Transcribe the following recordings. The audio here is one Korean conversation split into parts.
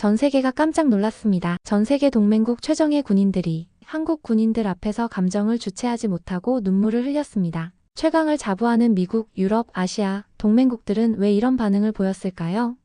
전 세계가 깜짝 놀랐습니다. 전 세계 동맹국 최정예 군인들이 한국 군인들 앞에서 감정을 주체하지 못하고 눈물을 흘렸습니다. 최강을 자부하는 미국, 유럽, 아시아, 동맹국들은 왜 이런 반응을 보였을까요?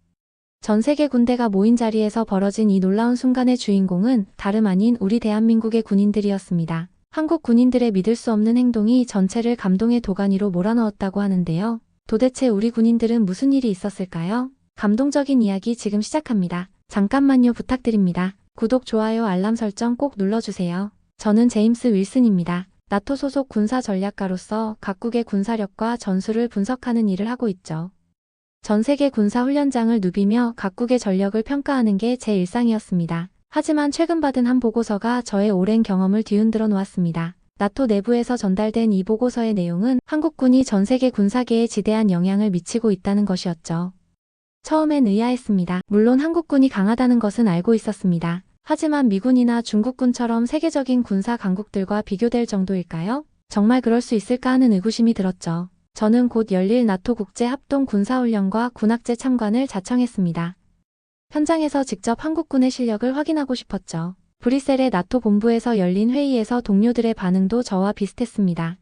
전 세계 군대가 모인 자리에서 벌어진 이 놀라운 순간의 주인공은 다름 아닌 우리 대한민국의 군인들이었습니다. 한국 군인들의 믿을 수 없는 행동이 전체를 감동의 도가니로 몰아넣었다고 하는데요. 도대체 우리 군인들은 무슨 일이 있었을까요? 감동적인 이야기 지금 시작합니다. 잠깐만요 부탁드립니다. 구독, 좋아요, 알람 설정 꼭 눌러주세요. 저는 제임스 윌슨입니다. 나토 소속 군사 전략가로서 각국의 군사력과 전술을 분석하는 일을 하고 있죠. 전 세계 군사 훈련장을 누비며 각국의 전력을 평가하는 게 제 일상이었습니다. 하지만 최근 받은 한 보고서가 저의 오랜 경험을 뒤흔들어 놓았습니다. 나토 내부에서 전달된 이 보고서의 내용은 한국군이 전 세계 군사계에 지대한 영향을 미치고 있다는 것이었죠. 처음엔 의아했습니다. 물론 한국군이 강하다는 것은 알고 있었습니다. 하지만 미군이나 중국군처럼 세계적인 군사 강국들과 비교될 정도일까요? 정말 그럴 수 있을까 하는 의구심이 들었죠. 저는 곧 열릴 나토 국제 합동 군사훈련과 군악제 참관을 자청했습니다. 현장에서 직접 한국군의 실력을 확인하고 싶었죠. 브뤼셀의 나토 본부에서 열린 회의에서 동료들의 반응도 저와 비슷했습니다.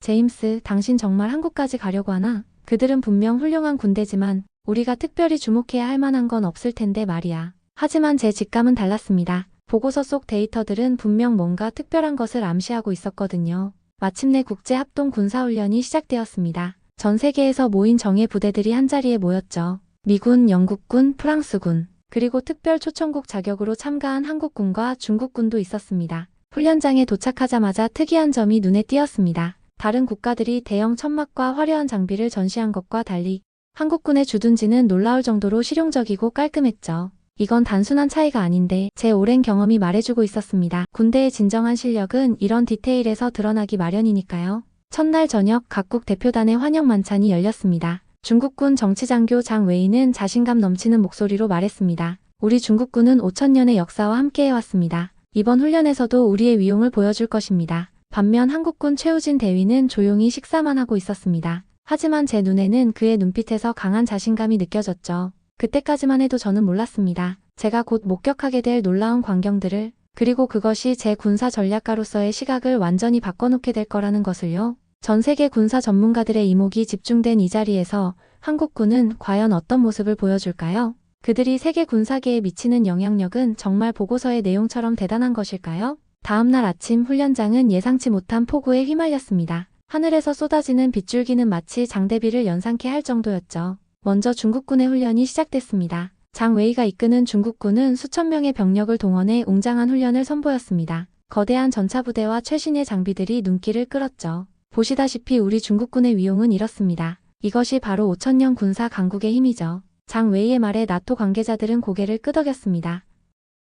제임스, 당신 정말 한국까지 가려고 하나? 그들은 분명 훌륭한 군대지만 우리가 특별히 주목해야 할 만한 건 없을 텐데 말이야. 하지만 제 직감은 달랐습니다. 보고서 속 데이터들은 분명 뭔가 특별한 것을 암시하고 있었거든요. 마침내 국제 합동 군사훈련이 시작되었습니다. 전 세계에서 모인 정예 부대들이 한자리에 모였죠. 미군, 영국군, 프랑스군, 그리고 특별 초청국 자격으로 참가한 한국군과 중국군도 있었습니다. 훈련장에 도착하자마자 특이한 점이 눈에 띄었습니다. 다른 국가들이 대형 천막과 화려한 장비를 전시한 것과 달리 한국군의 주둔지는 놀라울 정도로 실용적이고 깔끔했죠. 이건 단순한 차이가 아닌데 제 오랜 경험이 말해주고 있었습니다. 군대의 진정한 실력은 이런 디테일에서 드러나기 마련이니까요. 첫날 저녁 각국 대표단의 환영 만찬이 열렸습니다. 중국군 정치장교 장 웨이는 자신감 넘치는 목소리로 말했습니다. 우리 중국군은 5천년의 역사와 함께해왔습니다. 이번 훈련에서도 우리의 위용을 보여줄 것입니다. 반면 한국군 최우진 대위는 조용히 식사만 하고 있었습니다. 하지만 제 눈에는 그의 눈빛에서 강한 자신감이 느껴졌죠. 그때까지만 해도 저는 몰랐습니다. 제가 곧 목격하게 될 놀라운 광경들을, 그리고 그것이 제 군사 전략가로서의 시각을 완전히 바꿔놓게 될 거라는 것을요. 전 세계 군사 전문가들의 이목이 집중된 이 자리에서 한국군은 과연 어떤 모습을 보여줄까요? 그들이 세계 군사계에 미치는 영향력은 정말 보고서의 내용처럼 대단한 것일까요? 다음날 아침 훈련장은 예상치 못한 폭우에 휘말렸습니다. 하늘에서 쏟아지는 빗줄기는 마치 장대비를 연상케 할 정도였죠. 먼저 중국군의 훈련이 시작됐습니다. 장 웨이가 이끄는 중국군은 수천 명의 병력을 동원해 웅장한 훈련을 선보였습니다. 거대한 전차부대와 최신의 장비들이 눈길을 끌었죠. 보시다시피 우리 중국군의 위용은 이렇습니다. 이것이 바로 5천년 군사 강국의 힘이죠. 장 웨이의 말에 나토 관계자들은 고개를 끄덕였습니다.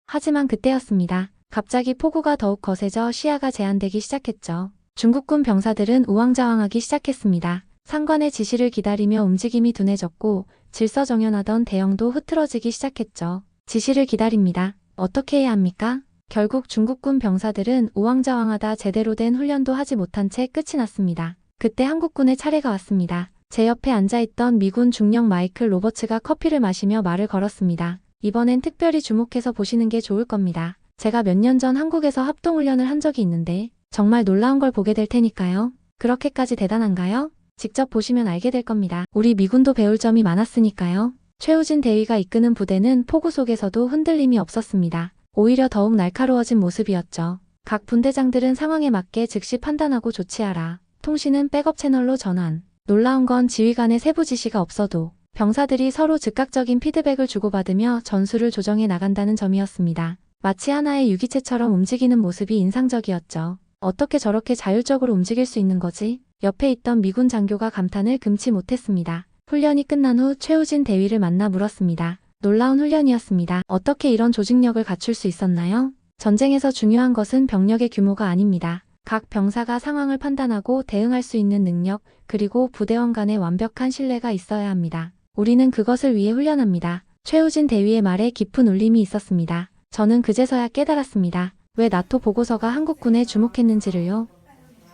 하지만 그때였습니다. 갑자기 폭우가 더욱 거세져 시야가 제한되기 시작했죠. 중국군 병사들은 우왕좌왕하기 시작했습니다. 상관의 지시를 기다리며 움직임이 둔해졌고 질서정연하던 대형도 흐트러지기 시작했죠. 지시를 기다립니다. 어떻게 해야 합니까? 결국 중국군 병사들은 우왕좌왕하다 제대로 된 훈련도 하지 못한 채 끝이 났습니다. 그때 한국군의 차례가 왔습니다. 제 옆에 앉아있던 미군 중령 마이클 로버츠가 커피를 마시며 말을 걸었습니다. 이번엔 특별히 주목해서 보시는 게 좋을 겁니다. 제가 몇 년 전 한국에서 합동훈련을 한 적이 있는데 정말 놀라운 걸 보게 될 테니까요. 그렇게까지 대단한가요? 직접 보시면 알게 될 겁니다. 우리 미군도 배울 점이 많았으니까요. 최우진 대위가 이끄는 부대는 폭우 속에서도 흔들림이 없었습니다. 오히려 더욱 날카로워진 모습이었죠. 각 분대장들은 상황에 맞게 즉시 판단하고 조치하라. 통신은 백업 채널로 전환. 놀라운 건 지휘관의 세부 지시가 없어도 병사들이 서로 즉각적인 피드백을 주고받으며 전술을 조정해 나간다는 점이었습니다. 마치 하나의 유기체처럼 움직이는 모습이 인상적이었죠. 어떻게 저렇게 자율적으로 움직일 수 있는 거지? 옆에 있던 미군 장교가 감탄을 금치 못했습니다. 훈련이 끝난 후 최우진 대위를 만나 물었습니다. 놀라운 훈련이었습니다. 어떻게 이런 조직력을 갖출 수 있었나요? 전쟁에서 중요한 것은 병력의 규모가 아닙니다. 각 병사가 상황을 판단하고 대응할 수 있는 능력, 그리고 부대원 간의 완벽한 신뢰가 있어야 합니다. 우리는 그것을 위해 훈련합니다. 최우진 대위의 말에 깊은 울림이 있었습니다. 저는 그제서야 깨달았습니다. 왜 나토 보고서가 한국군에 주목했는지를요.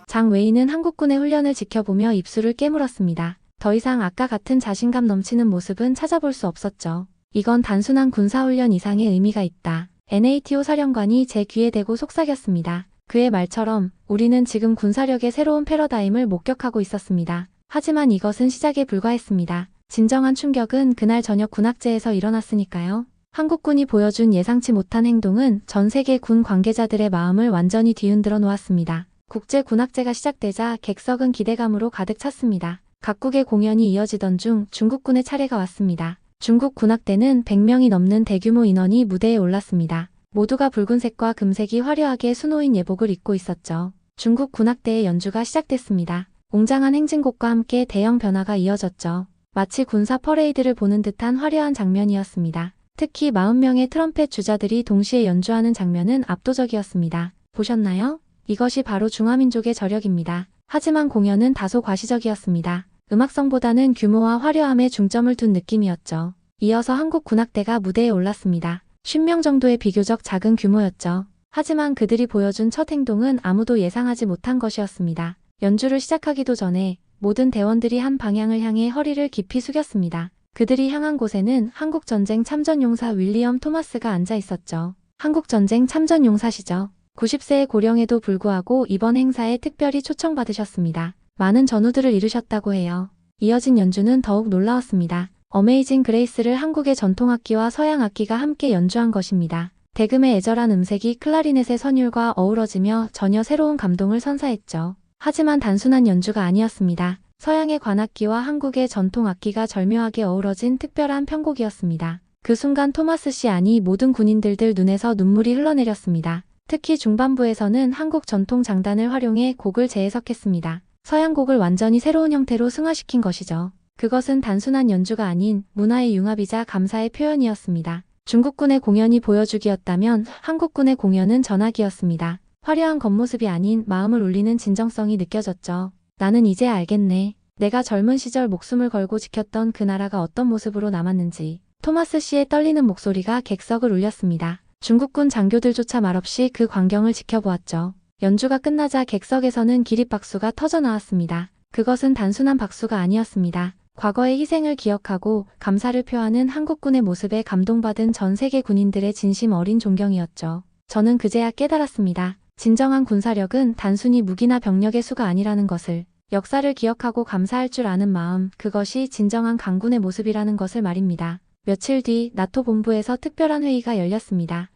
장 웨이는 한국군의 훈련을 지켜보며 입술을 깨물었습니다. 더 이상 아까 같은 자신감 넘치는 모습은 찾아볼 수 없었죠. 이건 단순한 군사훈련 이상의 의미가 있다. NATO 사령관이 제 귀에 대고 속삭였습니다. 그의 말처럼 우리는 지금 군사력의 새로운 패러다임을 목격하고 있었습니다. 하지만 이것은 시작에 불과했습니다. 진정한 충격은 그날 저녁 군악제에서 일어났으니까요. 한국군이 보여준 예상치 못한 행동은 전 세계 군 관계자들의 마음을 완전히 뒤흔들어 놓았습니다. 국제 군악제가 시작되자 객석은 기대감으로 가득 찼습니다. 각국의 공연이 이어지던 중 중국군의 차례가 왔습니다. 중국 군악대는 100명이 넘는 대규모 인원이 무대에 올랐습니다. 모두가 붉은색과 금색이 화려하게 수놓인 예복을 입고 있었죠. 중국 군악대의 연주가 시작됐습니다. 웅장한 행진곡과 함께 대형 변화가 이어졌죠. 마치 군사 퍼레이드를 보는 듯한 화려한 장면이었습니다. 특히 40명의 트럼펫 주자들이 동시에 연주하는 장면은 압도적이었습니다. 보셨나요? 이것이 바로 중화민족의 저력입니다. 하지만 공연은 다소 과시적이었습니다. 음악성보다는 규모와 화려함에 중점을 둔 느낌이었죠. 이어서 한국 군악대가 무대에 올랐습니다. 10명 정도의 비교적 작은 규모였죠. 하지만 그들이 보여준 첫 행동은 아무도 예상하지 못한 것이었습니다. 연주를 시작하기도 전에 모든 대원들이 한 방향을 향해 허리를 깊이 숙였습니다. 그들이 향한 곳에는 한국전쟁 참전용사 윌리엄 토마스가 앉아 있었죠. 한국전쟁 참전용사시죠. 90세의 고령에도 불구하고 이번 행사에 특별히 초청받으셨습니다. 많은 전우들을 이루셨다고 해요. 이어진 연주는 더욱 놀라웠습니다. 어메이징 그레이스를 한국의 전통악기와 서양악기가 함께 연주한 것입니다. 대금의 애절한 음색이 클라리넷의 선율과 어우러지며 전혀 새로운 감동을 선사했죠. 하지만 단순한 연주가 아니었습니다. 서양의 관악기와 한국의 전통악기가 절묘하게 어우러진 특별한 편곡이었습니다. 그 순간 토마스 씨 안이 모든 군인들들 눈에서 눈물이 흘러내렸습니다. 특히 중반부에서는 한국 전통 장단을 활용해 곡을 재해석했습니다. 서양 곡을 완전히 새로운 형태로 승화시킨 것이죠. 그것은 단순한 연주가 아닌 문화의 융합이자 감사의 표현이었습니다. 중국군의 공연이 보여주기였다면 한국군의 공연은 전화기였습니다. 화려한 겉모습이 아닌 마음을 울리는 진정성이 느껴졌죠. 나는 이제 알겠네. 내가 젊은 시절 목숨을 걸고 지켰던 그 나라가 어떤 모습으로 남았는지. 토마스 씨의 떨리는 목소리가 객석을 울렸습니다. 중국군 장교들조차 말없이 그 광경을 지켜보았죠. 연주가 끝나자 객석에서는 기립박수가 터져 나왔습니다. 그것은 단순한 박수가 아니었습니다. 과거의 희생을 기억하고 감사를 표하는 한국군의 모습에 감동받은 전 세계 군인들의 진심 어린 존경이었죠. 저는 그제야 깨달았습니다. 진정한 군사력은 단순히 무기나 병력의 수가 아니라는 것을, 역사를 기억하고 감사할 줄 아는 마음, 그것이 진정한 강군의 모습이라는 것을 말입니다. 며칠 뒤 나토 본부에서 특별한 회의가 열렸습니다.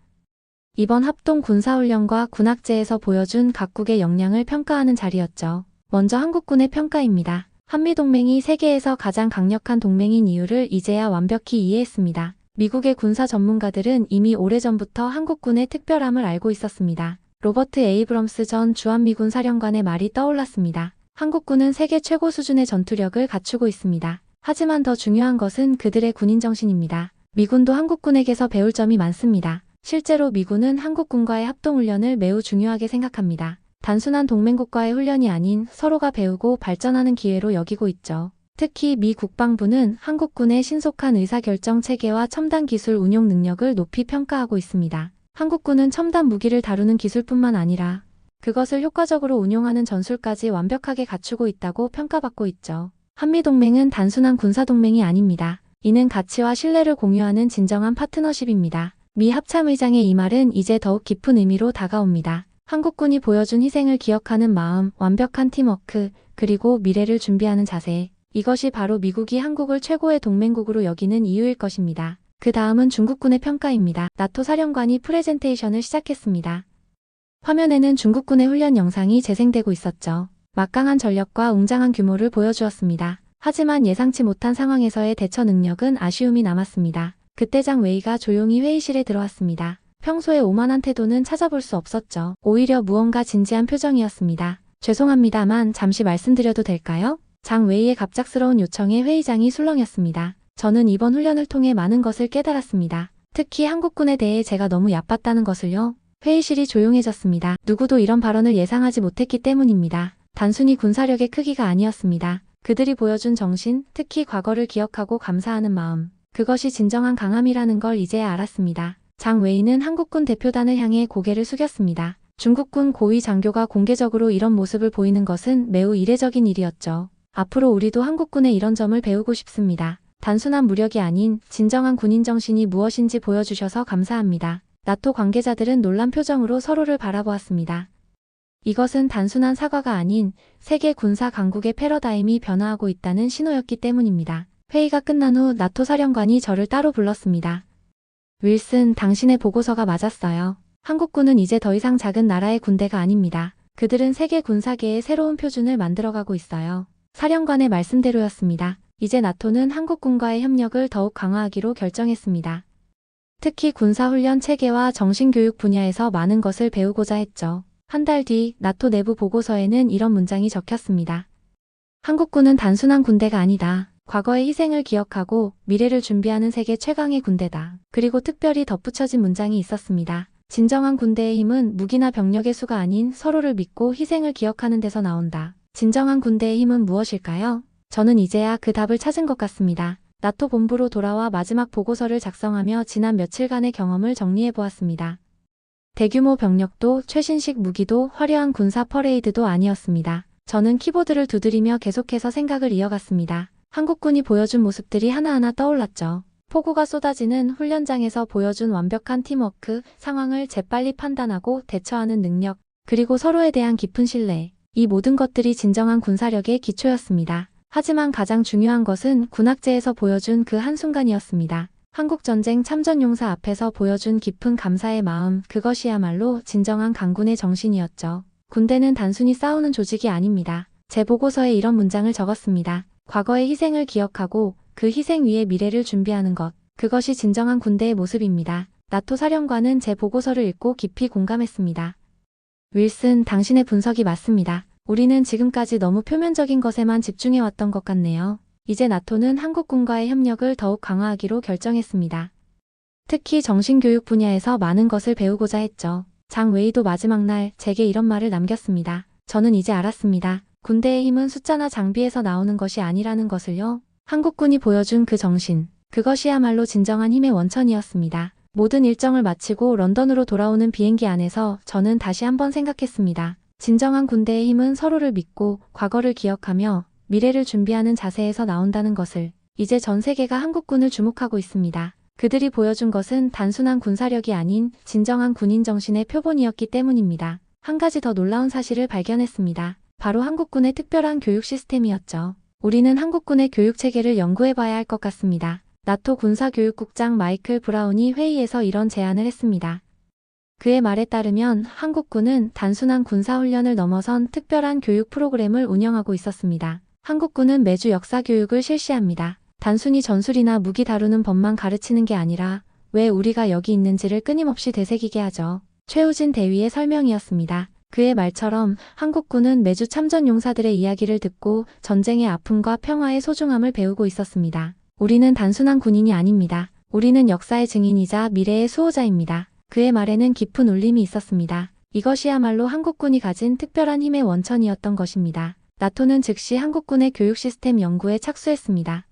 이번 합동 군사훈련과 군악제에서 보여준 각국의 역량을 평가하는 자리였죠. 먼저 한국군의 평가입니다. 한미동맹이 세계에서 가장 강력한 동맹인 이유를 이제야 완벽히 이해했습니다. 미국의 군사 전문가들은 이미 오래전부터 한국군의 특별함을 알고 있었습니다. 로버트 에이브럼스 전 주한미군 사령관의 말이 떠올랐습니다. 한국군은 세계 최고 수준의 전투력을 갖추고 있습니다. 하지만 더 중요한 것은 그들의 군인 정신입니다. 미군도 한국군에게서 배울 점이 많습니다. 실제로 미군은 한국군과의 합동훈련을 매우 중요하게 생각합니다. 단순한 동맹국과의 훈련이 아닌 서로가 배우고 발전하는 기회로 여기고 있죠. 특히 미 국방부는 한국군의 신속한 의사결정 체계와 첨단 기술 운용 능력을 높이 평가하고 있습니다. 한국군은 첨단 무기를 다루는 기술뿐만 아니라 그것을 효과적으로 운용하는 전술까지 완벽하게 갖추고 있다고 평가받고 있죠. 한미동맹은 단순한 군사동맹이 아닙니다. 이는 가치와 신뢰를 공유하는 진정한 파트너십입니다. 미 합참의장의 이 말은 이제 더욱 깊은 의미로 다가옵니다. 한국군이 보여준 희생을 기억하는 마음, 완벽한 팀워크, 그리고 미래를 준비하는 자세. 이것이 바로 미국이 한국을 최고의 동맹국으로 여기는 이유일 것입니다. 그 다음은 중국군의 평가입니다. 나토 사령관이 프레젠테이션을 시작했습니다. 화면에는 중국군의 훈련 영상이 재생되고 있었죠. 막강한 전력과 웅장한 규모를 보여주었습니다. 하지만 예상치 못한 상황에서의 대처 능력은 아쉬움이 남았습니다. 그때장 웨이가 조용히 회의실에 들어왔습니다. 평소에 오만한 태도는 찾아볼 수 없었죠. 오히려 무언가 진지한 표정이었습니다. 죄송합니다만 잠시 말씀드려도 될까요? 장 웨이의 갑작스러운 요청에 회의장이 술렁였습니다. 저는 이번 훈련을 통해 많은 것을 깨달았습니다. 특히 한국군에 대해 제가 너무 얕봤다는 것을요. 회의실이 조용해졌습니다. 누구도 이런 발언을 예상하지 못했기 때문입니다. 단순히 군사력의 크기가 아니었습니다. 그들이 보여준 정신, 특히 과거를 기억하고 감사하는 마음. 그것이 진정한 강함이라는 걸 이제야 알았습니다. 장 웨이는 한국군 대표단을 향해 고개를 숙였습니다. 중국군 고위 장교가 공개적으로 이런 모습을 보이는 것은 매우 이례적인 일이었죠. 앞으로 우리도 한국군의 이런 점을 배우고 싶습니다. 단순한 무력이 아닌 진정한 군인 정신이 무엇인지 보여주셔서 감사합니다. 나토 관계자들은 놀란 표정으로 서로를 바라보았습니다. 이것은 단순한 사과가 아닌 세계 군사 강국의 패러다임이 변화하고 있다는 신호였기 때문입니다. 회의가 끝난 후 나토 사령관이 저를 따로 불렀습니다. 윌슨, 당신의 보고서가 맞았어요. 한국군은 이제 더 이상 작은 나라의 군대가 아닙니다. 그들은 세계 군사계의 새로운 표준을 만들어가고 있어요. 사령관의 말씀대로였습니다. 이제 나토는 한국군과의 협력을 더욱 강화하기로 결정했습니다. 특히 군사훈련 체계와 정신교육 분야에서 많은 것을 배우고자 했죠. 한 달 뒤 나토 내부 보고서에는 이런 문장이 적혔습니다. 한국군은 단순한 군대가 아니다. 과거의 희생을 기억하고 미래를 준비하는 세계 최강의 군대다. 그리고 특별히 덧붙여진 문장이 있었습니다. 진정한 군대의 힘은 무기나 병력의 수가 아닌 서로를 믿고 희생을 기억하는 데서 나온다. 진정한 군대의 힘은 무엇일까요? 저는 이제야 그 답을 찾은 것 같습니다. 나토 본부로 돌아와 마지막 보고서를 작성하며 지난 며칠간의 경험을 정리해 보았습니다. 대규모 병력도 최신식 무기도 화려한 군사 퍼레이드도 아니었습니다. 저는 키보드를 두드리며 계속해서 생각을 이어갔습니다. 한국군이 보여준 모습들이 하나하나 떠올랐죠. 폭우가 쏟아지는 훈련장에서 보여준 완벽한 팀워크, 상황을 재빨리 판단하고 대처하는 능력, 그리고 서로에 대한 깊은 신뢰. 이 모든 것들이 진정한 군사력의 기초였습니다. 하지만 가장 중요한 것은 군악제에서 보여준 그 한순간이었습니다. 한국전쟁 참전용사 앞에서 보여준 깊은 감사의 마음, 그것이야말로 진정한 강군의 정신이었죠. 군대는 단순히 싸우는 조직이 아닙니다. 제 보고서에 이런 문장을 적었습니다. 과거의 희생을 기억하고 그 희생 위에 미래를 준비하는 것. 그것이 진정한 군대의 모습입니다. 나토 사령관은 제 보고서를 읽고 깊이 공감했습니다. 윌슨, 당신의 분석이 맞습니다. 우리는 지금까지 너무 표면적인 것에만 집중해왔던 것 같네요. 이제 나토는 한국군과의 협력을 더욱 강화하기로 결정했습니다. 특히 정신교육 분야에서 많은 것을 배우고자 했죠. 장 웨이도 마지막 날 제게 이런 말을 남겼습니다. 저는 이제 알았습니다. 군대의 힘은 숫자나 장비에서 나오는 것이 아니라는 것을요. 한국군이 보여준 그 정신, 그것이야말로 진정한 힘의 원천이었습니다. 모든 일정을 마치고 런던으로 돌아오는 비행기 안에서 저는 다시 한번 생각했습니다. 진정한 군대의 힘은 서로를 믿고 과거를 기억하며 미래를 준비하는 자세에서 나온다는 것을 이제 전 세계가 한국군을 주목하고 있습니다. 그들이 보여준 것은 단순한 군사력이 아닌 진정한 군인 정신의 표본이었기 때문입니다. 한 가지 더 놀라운 사실을 발견했습니다. 바로 한국군의 특별한 교육 시스템이었죠. 우리는 한국군의 교육 체계를 연구해 봐야 할 것 같습니다. 나토 군사교육국장 마이클 브라운이 회의에서 이런 제안을 했습니다. 그의 말에 따르면 한국군은 단순한 군사훈련을 넘어선 특별한 교육 프로그램을 운영하고 있었습니다. 한국군은 매주 역사교육을 실시합니다. 단순히 전술이나 무기 다루는 법만 가르치는 게 아니라 왜 우리가 여기 있는지를 끊임없이 되새기게 하죠. 최우진 대위의 설명이었습니다. 그의 말처럼 한국군은 매주 참전 용사들의 이야기를 듣고 전쟁의 아픔과 평화의 소중함을 배우고 있었습니다. 우리는 단순한 군인이 아닙니다. 우리는 역사의 증인이자 미래의 수호자입니다. 그의 말에는 깊은 울림이 있었습니다. 이것이야말로 한국군이 가진 특별한 힘의 원천이었던 것입니다. 나토는 즉시 한국군의 교육 시스템 연구에 착수했습니다.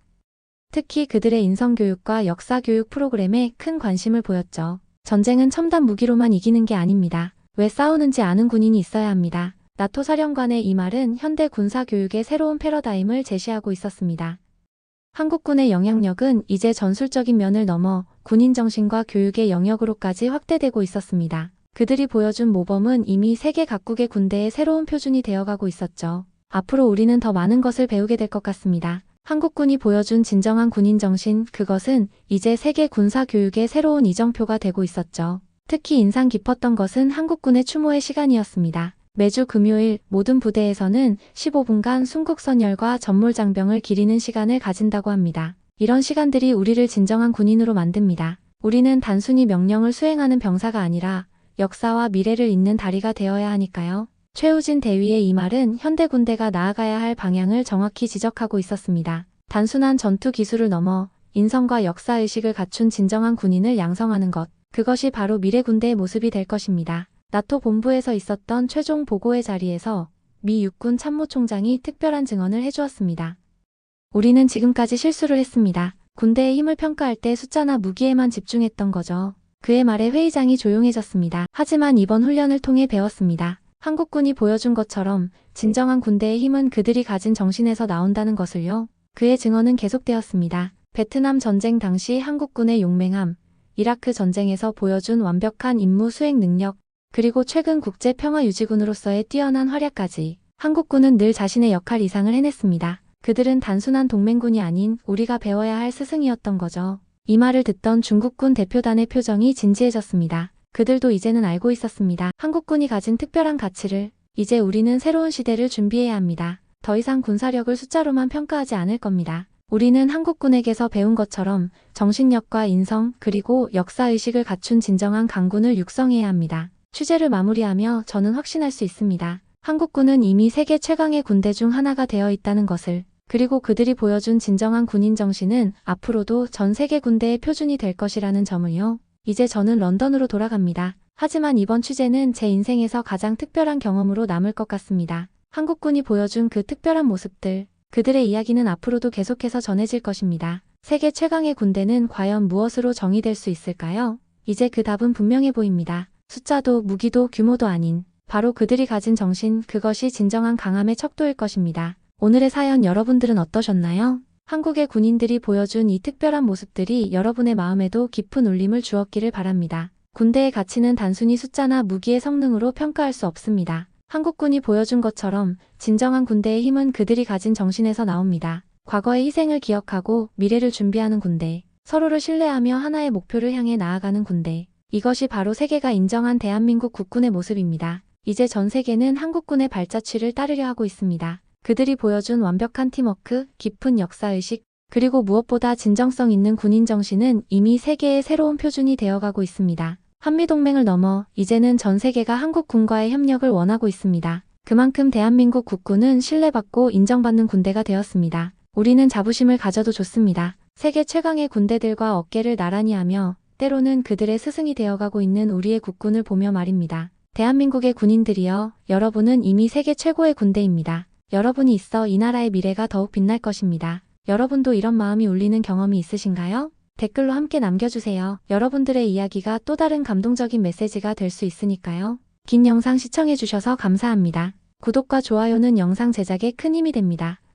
특히 그들의 인성교육과 역사교육 프로그램에 큰 관심을 보였죠. 전쟁은 첨단 무기로만 이기는 게 아닙니다. 왜 싸우는지 아는 군인이 있어야 합니다. 나토 사령관의 이 말은 현대 군사교육의 새로운 패러다임을 제시하고 있었습니다. 한국군의 영향력은 이제 전술적인 면을 넘어 군인 정신과 교육의 영역으로까지 확대되고 있었습니다. 그들이 보여준 모범은 이미 세계 각국의 군대의 새로운 표준이 되어가고 있었죠. 앞으로 우리는 더 많은 것을 배우게 될 것 같습니다. 한국군이 보여준 진정한 군인 정신, 그것은 이제 세계 군사 교육의 새로운 이정표가 되고 있었죠. 특히 인상 깊었던 것은 한국군의 추모의 시간이었습니다. 매주 금요일 모든 부대에서는 15분간 순국선열과 전몰장병을 기리는 시간을 가진다고 합니다. 이런 시간들이 우리를 진정한 군인으로 만듭니다. 우리는 단순히 명령을 수행하는 병사가 아니라 역사와 미래를 잇는 다리가 되어야 하니까요. 최우진 대위의 이 말은 현대 군대가 나아가야 할 방향을 정확히 지적하고 있었습니다. 단순한 전투 기술을 넘어 인성과 역사의식을 갖춘 진정한 군인을 양성하는 것. 그것이 바로 미래 군대의 모습이 될 것입니다. 나토 본부에서 있었던 최종 보고의 자리에서 미 육군 참모총장이 특별한 증언을 해주었습니다. 우리는 지금까지 실수를 했습니다. 군대의 힘을 평가할 때 숫자나 무기에만 집중했던 거죠. 그의 말에 회의장이 조용해졌습니다. 하지만 이번 훈련을 통해 배웠습니다. 한국군이 보여준 것처럼 진정한 군대의 힘은 그들이 가진 정신에서 나온다는 것을요. 그의 증언은 계속되었습니다. 베트남 전쟁 당시 한국군의 용맹함, 이라크 전쟁에서 보여준 완벽한 임무 수행 능력, 그리고 최근 국제 평화 유지군으로서의 뛰어난 활약까지 한국군은 늘 자신의 역할 이상을 해냈습니다. 그들은 단순한 동맹군이 아닌 우리가 배워야 할 스승이었던 거죠. 이 말을 듣던 중국군 대표단의 표정이 진지해졌습니다. 그들도 이제는 알고 있었습니다. 한국군이 가진 특별한 가치를 이제 우리는 새로운 시대를 준비해야 합니다. 더 이상 군사력을 숫자로만 평가하지 않을 겁니다. 우리는 한국군에게서 배운 것처럼 정신력과 인성 그리고 역사의식을 갖춘 진정한 강군을 육성해야 합니다. 취재를 마무리하며 저는 확신할 수 있습니다. 한국군은 이미 세계 최강의 군대 중 하나가 되어 있다는 것을 그리고 그들이 보여준 진정한 군인 정신은 앞으로도 전 세계 군대의 표준이 될 것이라는 점을요. 이제 저는 런던으로 돌아갑니다. 하지만 이번 취재는 제 인생에서 가장 특별한 경험으로 남을 것 같습니다. 한국군이 보여준 그 특별한 모습들, 그들의 이야기는 앞으로도 계속해서 전해질 것입니다. 세계 최강의 군대는 과연 무엇으로 정의될 수 있을까요? 이제 그 답은 분명해 보입니다. 숫자도 무기도 규모도 아닌 바로 그들이 가진 정신, 그것이 진정한 강함의 척도일 것입니다. 오늘의 사연 여러분들은 어떠셨나요? 한국의 군인들이 보여준 이 특별한 모습들이 여러분의 마음에도 깊은 울림을 주었기를 바랍니다. 군대의 가치는 단순히 숫자나 무기의 성능으로 평가할 수 없습니다. 한국군이 보여준 것처럼 진정한 군대의 힘은 그들이 가진 정신에서 나옵니다. 과거의 희생을 기억하고 미래를 준비하는 군대, 서로를 신뢰하며 하나의 목표를 향해 나아가는 군대. 이것이 바로 세계가 인정한 대한민국 국군의 모습입니다. 이제 전 세계는 한국군의 발자취를 따르려 하고 있습니다. 그들이 보여준 완벽한 팀워크, 깊은 역사의식, 그리고 무엇보다 진정성 있는 군인 정신은 이미 세계의 새로운 표준이 되어가고 있습니다. 한미동맹을 넘어 이제는 전 세계가 한국 군과의 협력을 원하고 있습니다. 그만큼 대한민국 국군은 신뢰받고 인정받는 군대가 되었습니다. 우리는 자부심을 가져도 좋습니다. 세계 최강의 군대들과 어깨를 나란히 하며 때로는 그들의 스승이 되어가고 있는 우리의 국군을 보며 말입니다. 대한민국의 군인들이여, 여러분은 이미 세계 최고의 군대입니다. 여러분이 있어 이 나라의 미래가 더욱 빛날 것입니다. 여러분도 이런 마음이 울리는 경험이 있으신가요? 댓글로 함께 남겨주세요. 여러분들의 이야기가 또 다른 감동적인 메시지가 될 수 있으니까요. 긴 영상 시청해주셔서 감사합니다. 구독과 좋아요는 영상 제작에 큰 힘이 됩니다.